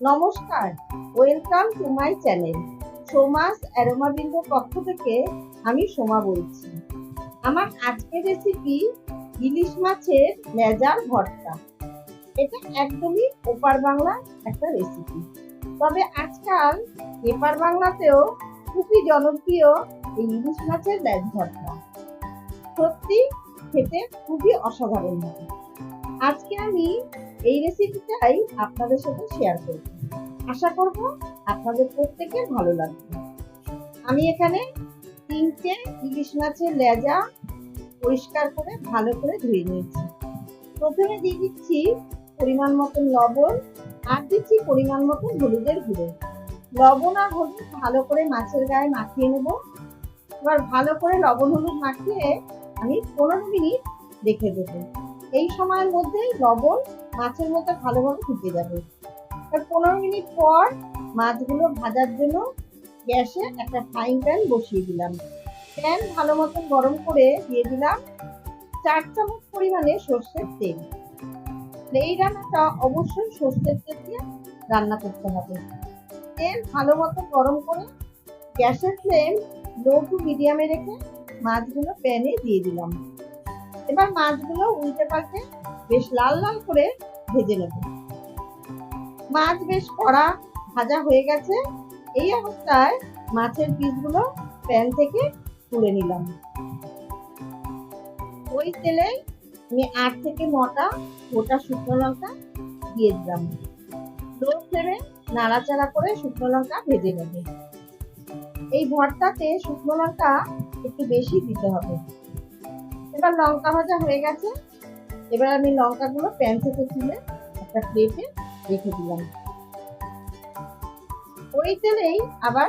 নমস্কার welcome to my channel সোমাস অ্যারোমাবিন্দের পক্ষ থেকে আমি সোমা বলছি। আমার আজকের রেসিপি ইলিশ মাছের লেজার ভর্তা। এটা একদমই ওপার বাংলা একটা রেসিপি তবে আজকাল এপার বাংলাতেও খুবই জনপ্রিয় এই ইলিশ মাছের লেজ ভর্তা। সত্যি খেতে খুবই অসাধারণ আজকে আমি এই রেসিপিটাই আপনাদের সাথে শেয়ার করব। আশা করব আপনাদের প্রত্যেকের ভালো লাগবে। আমি এখানে তিনটে ইলিশ মাছের লেজা পরিষ্কার করে, ভালো করে ধুয়ে নিয়েছি। প্রথমে দিয়ে দিচ্ছি পরিমাণ মতন লবণ আর দিচ্ছি পরিমাণ মতন হলুদের গুঁড়ো। লবণ আর হলুদ ভালো করে মাছের গায়ে মাখিয়ে নেব। এবার ভালো করে লবণ হলুদ মাখিয়ে আমি পনেরো মিনিট রেখে দেবো। এই সময়ের মধ্যেই লবণ মাছের মতো ভালোভাবে ঢুকে যাবে। আর পনেরো মিনিট পর মাছগুলো ভাজার জন্য গ্যাসে একটা ফ্রাইং প্যান বসিয়ে দিলাম। প্যান ভালো মতন গরম করে দিয়ে দিলাম চার চামচ পরিমাণে সর্ষের তেল। এই রান্নাটা অবশ্যই সর্ষের তেল দিয়ে রান্না করতে হবে। তেল ভালো মতো গরম করে গ্যাসের ফ্লেম লো টু মিডিয়ামে রেখে মাছগুলো প্যানে দিয়ে দিলাম। এবার মাছগুলো উল্টে পাল্টে বেশ লাল লাল করে ভেজে নেব। মাছ বেশ কড়া, ভাজা হয়ে গেছে। এই অবস্থায় মাছের পিসগুলো প্যান থেকে তুলে নিলাম। ওই তেলে আমি আট থেকে নটা গোটা শুকনো লঙ্কা দিয়ে দিলাম। লো ফ্লেমে নাড়াচাড়া করে শুকনো লঙ্কা ভেজে নেব। এই ভর্তাতে শুকনো লঙ্কা একটু বেশি দিতে হবে। এবার লঙ্কা ভাজা হয়ে গেছে। এবার আমি লঙ্কাগুলো প্যান থেকে তুলে একটা প্লেটে রেখে দিলাম। ওই তেলেই আবার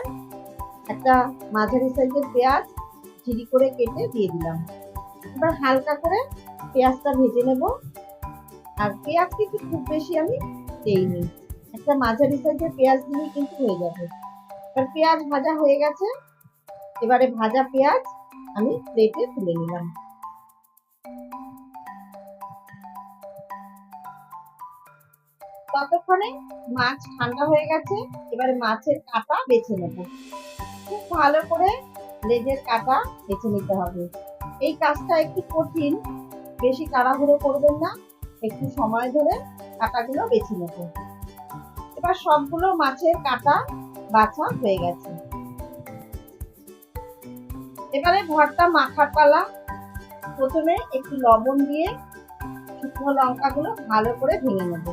একটা মাঝারি সাইজের পেঁয়াজ ঝিরি করে কেটে দিয়ে দিলাম। এবার হালকা করে পেঁয়াজটা ভেজে নেব। আর পেঁয়াজ কিন্তু খুব বেশি আমি দেইনি। একটা মাঝারি সাইজের পেঁয়াজ দিলেই কিন্তু হয়ে যাবে। এবার পেঁয়াজ ভাজা হয়ে গেছে। এবারে ভাজা পেঁয়াজ আমি প্লেটে তুলে নিলাম। ততক্ষণে মাছ ঠান্ডা হয়ে গেছে, এবারে মাছের কাটা বেছে নেব। খুব ভালো করে লেজের কাটা বেছে নিতে হবে। এই কাজটা একটু কঠিন, বেশি তাড়াহুড়ো করবেন না, একটু সময় ধরে কাটাগুলো বেছে নেব। এবার সবগুলো মাছের কাটা বাছা হয়ে গেছে। এবারে ভর্তা মাখার পালা। প্রথমে একটু লবণ দিয়ে শুকনো লঙ্কাগুলো ভালো করে ভেঙে নেব।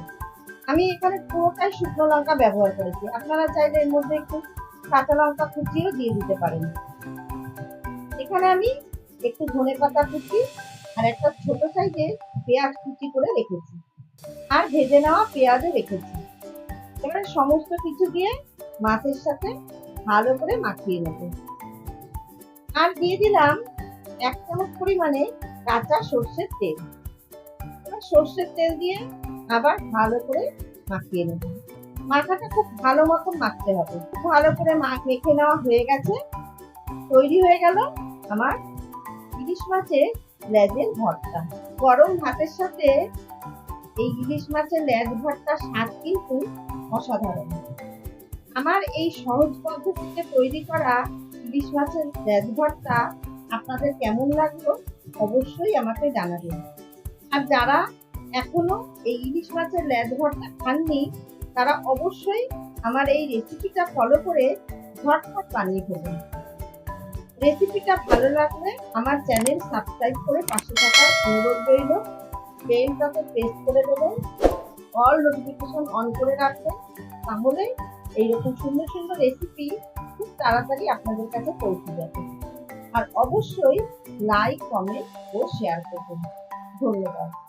আমি এখানে পুরোটাই শুকনো লঙ্কা ব্যবহার করেছি। আপনারা চাইলে এর মধ্যে একটু কাঁচা লঙ্কা কুচিও দিয়ে দিতে পারেন। এখানে আমি একটু ধনে পাতা কুচি আর একটা ছোট সাইজের পেঁয়াজ কুচি করে রেখেছি। আর ভেজে নেওয়া পেঁয়াজও রেখেছি। এবারে সমস্ত কিছু দিয়ে মাছের সাথে ভালো করে মাখিয়ে নেব। আর দিয়ে দিলাম এক চামচ পরিমাণে কাঁচা সর্ষের তেল। সর্ষের তেল দিয়ে আবার ভালো করে মাখিয়ে নেব। মাখাটা খুব ভালো মতো মাখতে হবে। ভালো করে মেখে নেওয়া হয়ে গেছে। তৈরি হয়ে গেল আমার ইলিশ মাছের লেজের ভর্তা। গরম ভাতের সাথে এই ইলিশ মাছের লেজ ভর্তার স্বাদ কিন্তু অসাধারণ। আমার এই সহজ পদ্ধতিতে তৈরি করা ইলিশ মাছের লেজ ভর্তা আপনাদের কেমন লাগল অবশ্যই আমাকে জানাবেন। আর যারা এখনও এই ইলিশ মাছের ভর্তা খাননি, তারা অবশ্যই আমার এই রেসিপিটা ফলো করে ঝটফট বানিয়ে ফেলবেন। রেসিপিটা ভালো লাগলে আমার চ্যানেল সাবস্ক্রাইব করে পাশে থাকার অনুরোধ রইল। বেলটাকে প্রেস করে দেবেন অল নোটিফিকেশন অন করে রাখবেন, তাহলে এইরকম সুন্দর সুন্দর রেসিপি খুব তাড়াতাড়ি আপনাদের কাছে পৌঁছে যাবে। আর অবশ্যই লাইক কমেন্ট ও শেয়ার করবেন। ধন্যবাদ।